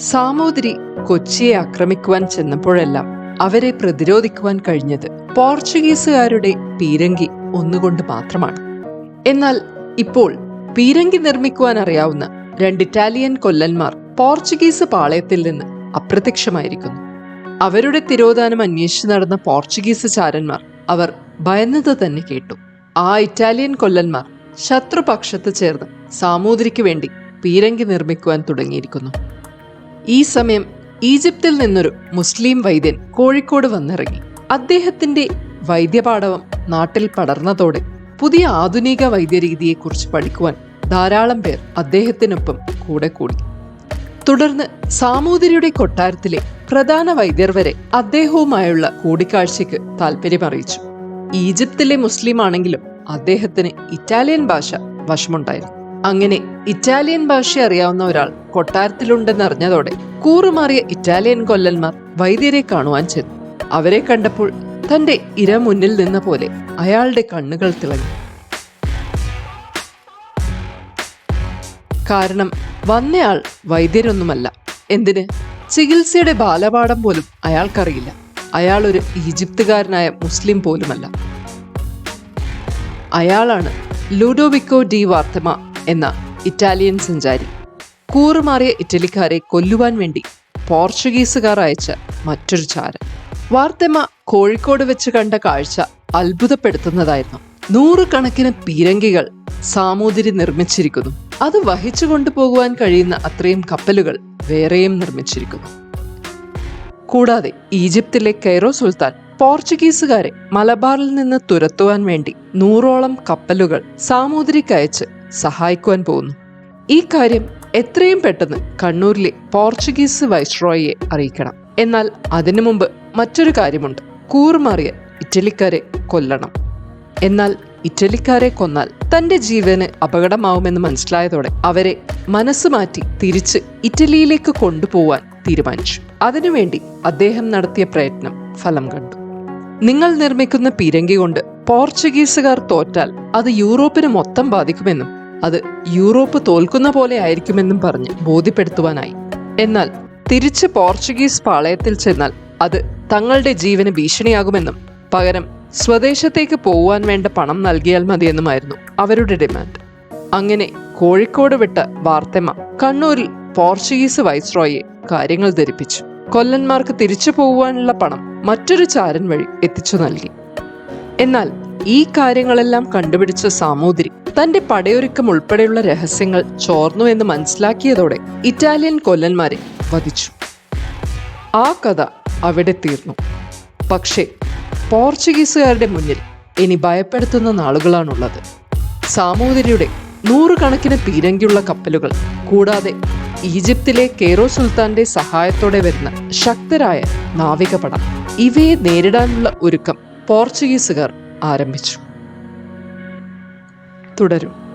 സാമൂതിരി കൊച്ചിയെ ആക്രമിക്കുവാൻ ചെന്നപ്പോഴെല്ലാം അവരെ പ്രതിരോധിക്കുവാൻ കഴിഞ്ഞത് പോർച്ചുഗീസുകാരുടെ പീരങ്കി ഒന്നുകൊണ്ട് മാത്രമാണ്. എന്നാൽ ഇപ്പോൾ പീരങ്കി നിർമ്മിക്കുവാൻ അറിയാവുന്ന രണ്ട് ഇറ്റാലിയൻ കൊല്ലന്മാർ പോർച്ചുഗീസ് പാളയത്തിൽ നിന്ന് അപ്രത്യക്ഷമായിരിക്കുന്നു. അവരുടെ തിരോധാനം അന്വേഷിച്ചു നടന്ന പോർച്ചുഗീസ് ചാരന്മാർ അവർ ഭയന്നത് തന്നെ കേട്ടു. ആ ഇറ്റാലിയൻ കൊല്ലന്മാർ ശത്രുപക്ഷത്ത് ചേർന്ന് സാമൂതിരിക്ക് വേണ്ടി പീരങ്കി നിർമ്മിക്കുവാൻ തുടങ്ങിയിരിക്കുന്നു. ഈ സമയം ഈജിപ്തിൽ നിന്നൊരു മുസ്ലിം വൈദ്യൻ കോഴിക്കോട് വന്നിറങ്ങി. അദ്ദേഹത്തിന്റെ വൈദ്യപാഠവം നാട്ടിൽ പടർന്നതോടെ പുതിയ ആധുനിക വൈദ്യരീതിയെക്കുറിച്ച് പഠിക്കുവാൻ ധാരാളം പേർ അദ്ദേഹത്തിനൊപ്പം കൂടെ കൂടി. തുടർന്ന് സാമൂതിരിയുടെ കൊട്ടാരത്തിലെ പ്രധാന വൈദ്യർ വരെ അദ്ദേഹവുമായുള്ള കൂടിക്കാഴ്ചയ്ക്ക് താല്പര്യം അറിയിച്ചു. ഈജിപ്തിലെ മുസ്ലിം ആണെങ്കിലും അദ്ദേഹത്തിന് ഇറ്റാലിയൻ ഭാഷ വശമുണ്ടായിരുന്നു. അങ്ങനെ ഇറ്റാലിയൻ ഭാഷ അറിയാവുന്ന ഒരാൾ കൊട്ടാരത്തിലുണ്ടെന്ന് അറിഞ്ഞതോടെ കൂറുമാറിയ ഇറ്റാലിയൻ കൊല്ലന്മാർ വൈദ്യരെ കാണുവാൻ ചെന്നു. അവരെ കണ്ടപ്പോൾ തന്റെ ഇര മുന്നിൽ നിന്ന പോലെ അയാളുടെ കണ്ണുകൾ തിളങ്ങി. കാരണം വന്നയാൾ വൈദ്യരൊന്നുമല്ല. എന്തിന്? ചികിത്സയുടെ ബാലപാഠം പോലും അയാൾക്കറിയില്ല. അയാൾ ഒരു ഈജിപ്തുകാരനായ മുസ്ലിം പോലുമല്ല. അയാളാണ് ലൂഡോവിക്കോ ഡി വാർത്തമ എന്ന ഇറ്റാലിയൻ സഞ്ചാരി. കൂറുമാറിയ ഇറ്റലിക്കാരെ കൊല്ലുവാൻ വേണ്ടി പോർച്ചുഗീസുകാർ അയച്ച മറ്റൊരു ചാരൻ വാർത്തമ്മ കോഴിക്കോട് വെച്ച് കണ്ട കാഴ്ച അത്ഭുതപ്പെടുത്തുന്നതായിരുന്നു. നൂറുകണക്കിന് പീരങ്കികൾ സാമൂതിരി നിർമ്മിച്ചിരിക്കുന്നു. അത് വഹിച്ചു കൊണ്ടുപോകുവാൻ കഴിയുന്ന അത്രയും കപ്പലുകൾ വേറെയും നിർമ്മിച്ചിരിക്കുന്നു. കൂടാതെ ഈജിപ്തിലെ കൈറോ സുൽത്താൻ പോർച്ചുഗീസുകാരെ മലബാറിൽ നിന്ന് തുരത്തുവാൻ വേണ്ടി നൂറോളം കപ്പലുകൾ സാമൂതിരിക്കയച്ച് സഹായിക്കുവാൻ പോകുന്നു. ഈ കാര്യം എത്രയും പെട്ടെന്ന് കണ്ണൂരിലെ പോർച്ചുഗീസ് വൈസ്രോയെ അറിയിക്കണം. എന്നാൽ അതിനു മുമ്പ് മറ്റൊരു കാര്യമുണ്ട്. കൂറുമാറിയ ഇറ്റലിക്കാരെ കൊല്ലണം. എന്നാൽ ഇറ്റലിക്കാരെ കൊന്നാൽ തന്റെ ജീവന് അപകടമാവുമെന്ന് മനസ്സിലായതോടെ അവരെ മനസ്സ് മാറ്റി തിരിച്ച് ഇറ്റലിയിലേക്ക് കൊണ്ടുപോവാൻ തീരുമാനിച്ചു. അതിനുവേണ്ടി അദ്ദേഹം നടത്തിയ പ്രയത്നം ഫലം കണ്ടു. നിങ്ങൾ നിർമ്മിക്കുന്ന പീരങ്കി കൊണ്ട് പോർച്ചുഗീസുകാർ തോറ്റാൽ അത് യൂറോപ്പിന് മൊത്തം ബാധിക്കുമെന്നും അത് യൂറോപ്പ് തോൽക്കുന്ന പോലെ ആയിരിക്കുമെന്നും പറഞ്ഞ് ബോധ്യപ്പെടുത്തുവാനായി. എന്നാൽ തിരിച്ച് പോർച്ചുഗീസ് പാളയത്തിൽ ചെന്നാൽ അത് തങ്ങളുടെ ജീവന് ഭീഷണിയാകുമെന്നും പകരം സ്വദേശത്തേക്ക് പോവാൻ വേണ്ട പണം നൽകിയാൽ മതിയെന്നുമായിരുന്നു അവരുടെ ഡിമാൻഡ്. അങ്ങനെ കോഴിക്കോട് വിട്ട വാർത്തമ്മ കണ്ണൂരിൽ പോർച്ചുഗീസ് വൈസ്രോയെ കാര്യങ്ങൾ ധരിപ്പിച്ചു. കൊല്ലന്മാർക്ക് തിരിച്ചു പോകുവാനുള്ള പണം മറ്റൊരു ചാരൻ വഴി എത്തിച്ചു നൽകി. എന്നാൽ ഈ കാര്യങ്ങളെല്ലാം കണ്ടുപിടിച്ച സാമൂതിരി തന്റെ പടയൊരുക്കം ഉൾപ്പെടെയുള്ള രഹസ്യങ്ങൾ ചോർന്നു എന്ന് മനസ്സിലാക്കിയതോടെ ഇറ്റാലിയൻ കൊല്ലന്മാരെ വധിച്ചു. ആ കഥ അവിടെ തീർന്നു. പക്ഷേ പോർച്ചുഗീസുകാരുടെ മുന്നിൽ ഇനി ഭയപ്പെടുത്തുന്ന നാളുകളാണുള്ളത്. സാമൂതിരിയുടെ നൂറുകണക്കിന് പീരങ്കിയുള്ള കപ്പലുകൾ കൂടാതെ ഈജിപ്തിലെ കേറോ സുൽത്താന്റെ സഹായത്തോടെ വരുന്ന ശക്തരായ നാവികപട ഇവയെ നേരിടാനുള്ള ഒരുക്കം പോർച്ചുഗീസുകാർ ആരംഭിച്ചു. തുടരും.